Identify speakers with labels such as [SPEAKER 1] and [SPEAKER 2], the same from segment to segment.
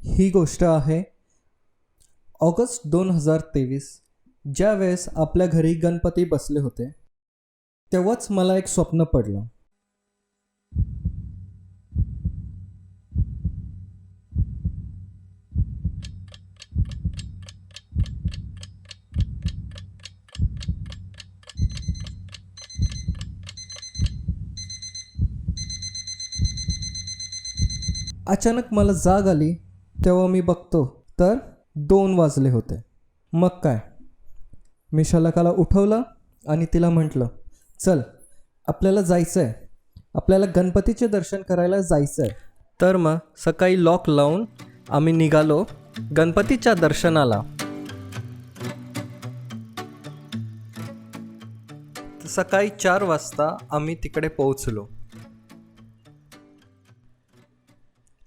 [SPEAKER 1] ही गोष्ट आहे. ऑगस्ट दोन हजार तेवीस ज्यावेळेस आपल्या घरी गणपती बसले होते तेव्हाच मला एक स्वप्न पडलं. अचानक मला जाग आली. तेव्हा मी बघतो. तर दोन वाजले होते. मग काय? मी शलाकाला उठवलं आणि तिला म्हटलं चल आपल्याला जायचं आहे आपल्याला गणपतीचे दर्शन करायला जायचं आहे तर मग सकाळी लॉक लावून आम्ही निघालो गणपतीच्या दर्शनाला. सकाळी चार वाजता आम्ही तिकडे पोहोचलो.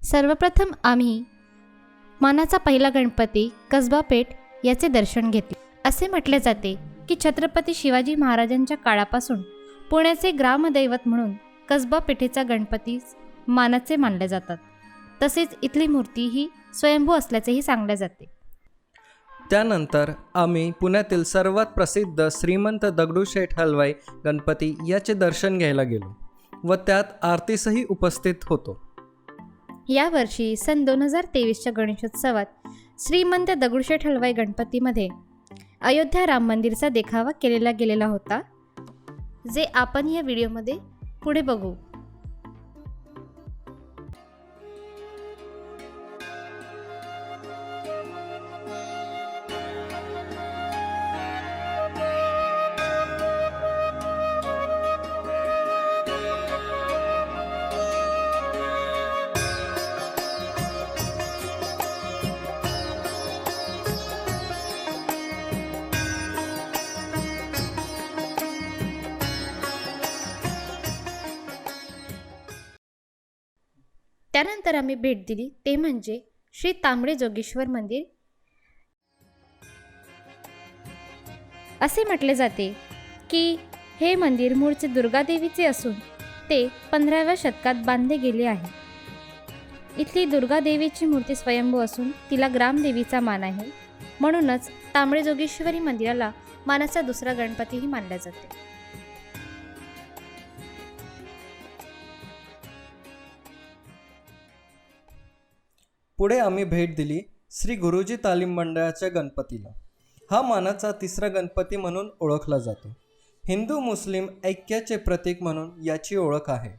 [SPEAKER 2] सर्वप्रथम आम्ही मानाचा पहिला गणपती कसबा पेठ याचे दर्शन घेतले. असे म्हटले जाते की छत्रपती शिवाजी महाराजांच्या काळापासून पुण्याचे ग्रामदैवत म्हणून कसबा पेठेचा गणपती मानाचे मानले जातात. तसेच इथली मूर्ती ही स्वयंभू असल्याचेही सांगले जाते.
[SPEAKER 1] त्यानंतर आम्ही पुण्यातील सर्वात प्रसिद्ध श्रीमंत दगडूशेठ हलवाई गणपती याचे दर्शन घ्यायला गेलो व त्यात आरतीसही उपस्थित होतो.
[SPEAKER 2] यावर्षी सन दोन हजार तेवीसच्या गणेशोत्सवात श्रीमंत दगडूशेठ हलवाई गणपतीमध्ये अयोध्या राम मंदिरचा देखावा केलेला गेलेला होता. जे आपण या व्हिडिओमध्ये पुढे बघू. त्यानंतर आम्ही भेट दिली. ते म्हणजे श्री तांबडे जोगेश्वर मंदिर. असे म्हटले जाते की हे मंदिर मूळचे दुर्गादेवीचे असून ते पंधराव्या शतकात बांधले गेले आहे. इथली दुर्गादेवीची मूर्ती स्वयंभू असून तिला ग्रामदेवीचा मान आहे. म्हणूनच तांबडे जोगेश्वरी मंदिराला मानाचा दुसरा गणपतीही मानला जाते.
[SPEAKER 1] पुढे आम्ही भेट दिली श्री गुरुजी तालीम मंडळाच्या गणपतीला. हा मानाचा तिसरा गणपती म्हणून ओळखला जातो. हिंदू मुस्लिम ऐक्याचे प्रतीक म्हणून याची ओळख आहे.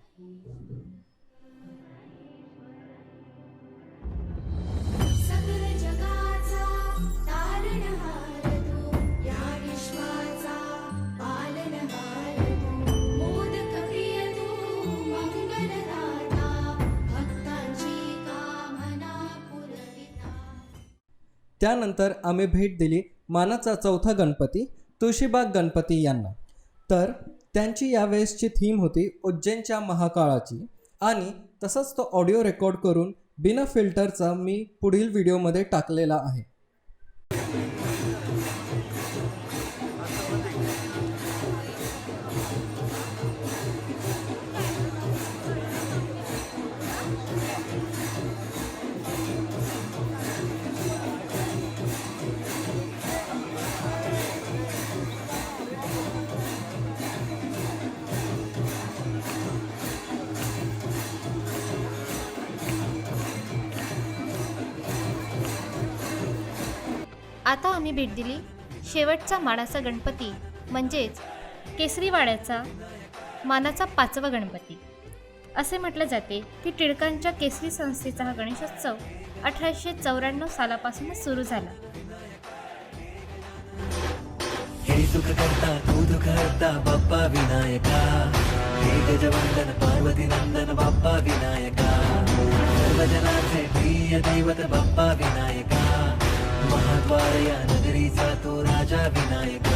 [SPEAKER 1] त्यानंतर आम्ही भेट दिली मानाचा चौथा गणपती तुळशीबाग गणपती यांना. तर त्यांची यावेळेसची थीम होती उज्जैनच्या महाकाळाची. आणि तसंच तो ऑडिओ रेकॉर्ड करून बिना फिल्टरचा मी पुढील व्हिडिओमध्ये टाकलेला आहे.
[SPEAKER 2] आता आम्ही भेट दिली. शेवटचा मानाचा गणपती म्हणजेच केसरीवाड्याचा मानाचा पाचवा गणपती. असे म्हटले जाते की टिळकांच्या केसरी संस्थेचा हा गणेशोत्सव अठराशे चौऱ्याण्णव सालापासूनच सुरू झाला.
[SPEAKER 3] हे सुख करता तू हरता बाप्पा विनायका. हे गजवंदन पार्वती नंदन बाप्पा विनायका. सर्वजनाचे प्रिय दैवत बाप्पा विनायका. महाद्वार या नगरीचा तो राजा विनायक.